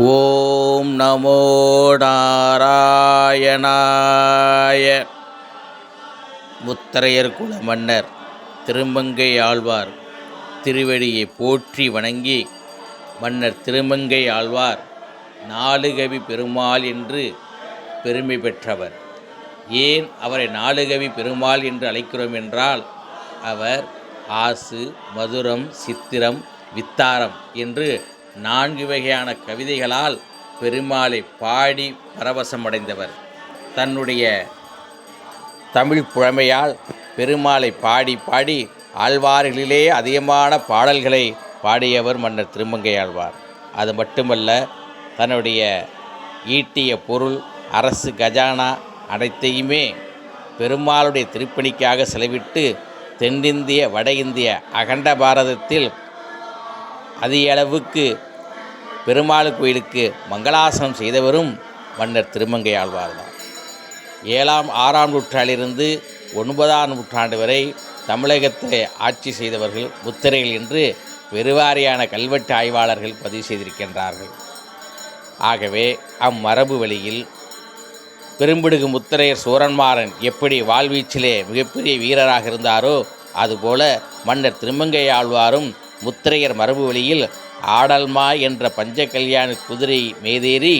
ஓம் நமோ நாராயணாய. முத்தரையர் குல மன்னர் திருமங்கை ஆழ்வார் திருவடியை போற்றி வணங்கி மன்னர் திருமங்கை ஆழ்வார் நாலுகவி பெருமாள் என்று பெருமை பெற்றவர். ஏன் அவரை நாலுகவி பெருமாள் என்று அழைக்கிறோம் என்றால் அவர் ஆசு மதுரம் சித்திரம் வித்தாரம் என்று நான்கு வகையான கவிதைகளால் பெருமாளை பாடி பரவசமடைந்தவர். தன்னுடைய தமிழ் புழமையால் பெருமாளை பாடி பாடி ஆழ்வார்களிலே அதிகமான பாடல்களை பாடியவர் மன்னர் திருமங்கை ஆழ்வார். அது மட்டுமல்ல தன்னுடைய ஈட்டிய பொருள் அரசு கஜானா அனைத்தையுமே பெருமாளுடைய திருப்பணிக்காக செலவிட்டு தென்னிந்திய வட இந்திய அகண்ட பாரதத்தில் அதிக அளவுக்கு பெருமாள் கோயிலுக்கு மங்களாசனம் செய்தவரும் மன்னர் திருமங்கை ஆழ்வார் தான் ஏழாம் ஆறாம் நூற்றாண்டிலிருந்து ஒன்பதாம் நூற்றாண்டு வரை தமிழகத்தை ஆட்சி செய்தவர்கள் புத்தரைகள் என்று பெருவாரியான கல்வெட்டு ஆய்வாளர்கள் பதிவு செய்திருக்கின்றார்கள். ஆகவே அம்மரபு வழியில் பெரும்பிடுகு முத்திரையர் சூரன்மாறன் எப்படி வாழ்வீச்சிலே மிகப்பெரிய வீரராக இருந்தாரோ அதுபோல மன்னர் திருமங்கை ஆழ்வாரும் முத்திரையர் மரபு வழியில் ஆடல்மா என்ற பஞ்ச கல்யாண குதிரை மேதேறி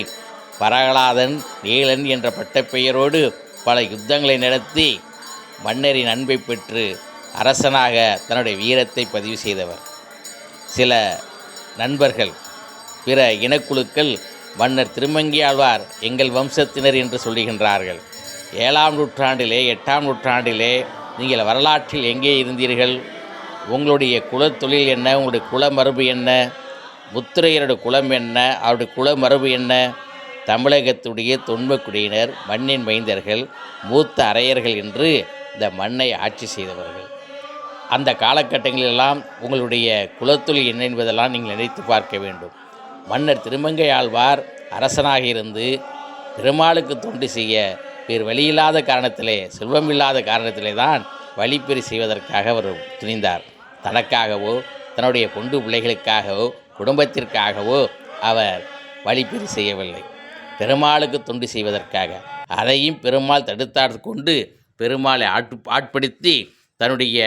பரகலாதன் நீலன் என்ற பட்டப்பெயரோடு பல யுத்தங்களை நடத்தி மன்னரின் அன்பை பெற்று அரசனாக தன்னுடைய வீரத்தை பதிவு செய்தவர். சில நண்பர்கள் பிற இனக்குழுக்கள் மன்னர் திருமங்கி ஆழ்வார் எங்கள் வம்சத்தினர் என்று சொல்லுகின்றார்கள். ஏழாம் நூற்றாண்டிலே எட்டாம் நூற்றாண்டிலே நீங்கள் வரலாற்றில் எங்கே இருந்தீர்கள்? உங்களுடைய குலத்தொழில் என்ன? உங்களுடைய குலமரபு என்ன? முத்திரையருடைய குலம் என்ன? அவருடைய குலமரபு என்ன? தமிழகத்துடைய தொன்மக்குடியினர் மண்ணின் மைந்தர்கள் மூத்த அரையர்கள் என்று இந்த மண்ணை ஆட்சி செய்தவர்கள். அந்த காலகட்டங்களிலெல்லாம் உங்களுடைய குலத்தொழில் என்ன என்பதெல்லாம் நீங்கள் நினைத்து பார்க்க வேண்டும். மன்னர் திருமங்கை ஆழ்வார் அரசனாக இருந்து பெருமாளுக்கு தொண்டு செய்ய வேறு வழியில்லாத காரணத்திலே செல்வம் இல்லாத காரணத்திலே தான் வழிப்பறி செய்வதற்காக அவர் துணிந்தார். தனக்காகவோ தன்னுடைய பொண்டு பிள்ளைகளுக்காகவோ குடும்பத்திற்காகவோ அவர் வழிப்பறி செய்யவில்லை. பெருமாளுக்கு தொண்டு செய்வதற்காக. அதையும் பெருமாள் தடுத்தாடு கொண்டு பெருமாளை ஆட்டு ஆட்படுத்தி தன்னுடைய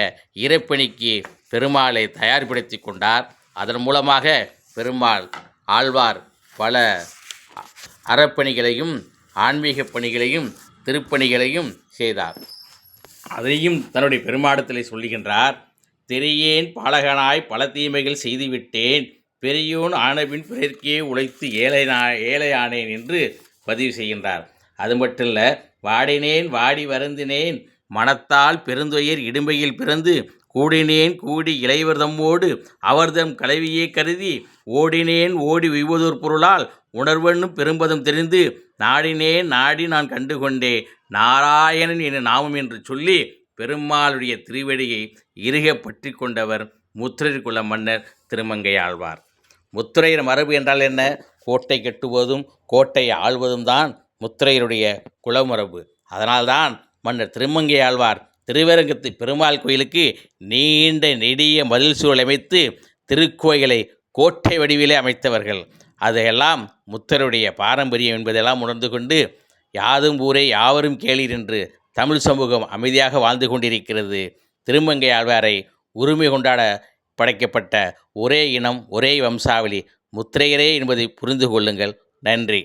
இறைப்பணிக்கு பெருமாளை தயார்படுத்தி கொண்டார். அதன் மூலமாக பெருமாள் ஆழ்வார் பல அறப்பணிகளையும் ஆன்மீக பணிகளையும் திருப்பணிகளையும் செய்தார். அதையும் தன்னுடைய பெருமாடத்தில் சொல்லுகின்றார். திரியேன் பாலகனாய் பல தீமைகள் செய்துவிட்டேன். பெரியோன் ஆனபின் பிறர்க்கே உழைத்து ஏழைனா ஏழையானேன் என்று பதிவு செய்கின்றார். அது மட்டும் இல்லை வாடினேன் வாடி வருந்தினேன். மனத்தால் பெருந்துயர் இடும்பையில் பிறந்து கூடினேன் கூடி இளைவர்தம்மோடு அவர்தம் கலவியே கருதி ஓடினேன் ஓடி உய்வதோர் பொருளால் உணர்வென்னும் பெரும்பதும் தெரிந்து நாடினேன் நாடி நான் கண்டுகொண்டே நாராயணன் என நாமம் என்று சொல்லி பெருமாளுடைய திருவடியை இறுக பற்றி கொண்டவர் முத்திரையர் குல மன்னர் திருமங்கை ஆழ்வார் முத்திரையர் மரபு என்றால் என்ன? கோட்டை கட்டுவதும் கோட்டை ஆள்வதும் தான் முத்திரையருடைய குலமரபு. அதனால்தான் மன்னர் திருமங்கை ஆழ்வார் திருவரங்கத்து பெருமாள் கோயிலுக்கு நீண்ட நெடிய மதில் சூழல் அமைத்து திருக்கோயிலை கோட்டை வடிவிலே அமைத்தவர்கள். அதையெல்லாம் முத்தருடைய பாரம்பரியம் என்பதெல்லாம் உணர்ந்து கொண்டு யாதும் ஊரே யாவரும் கேளீர் என்று தமிழ் சமூகம் அமைதியாக வாழ்ந்து கொண்டிருக்கிறது. திருமங்கை ஆழ்வாரை உரிமை கொண்டாட படைக்கப்பட்ட ஒரே இனம் ஒரே வம்சாவளி முத்திரையரே என்பதை புரிந்து கொள்ளுங்கள். நன்றி.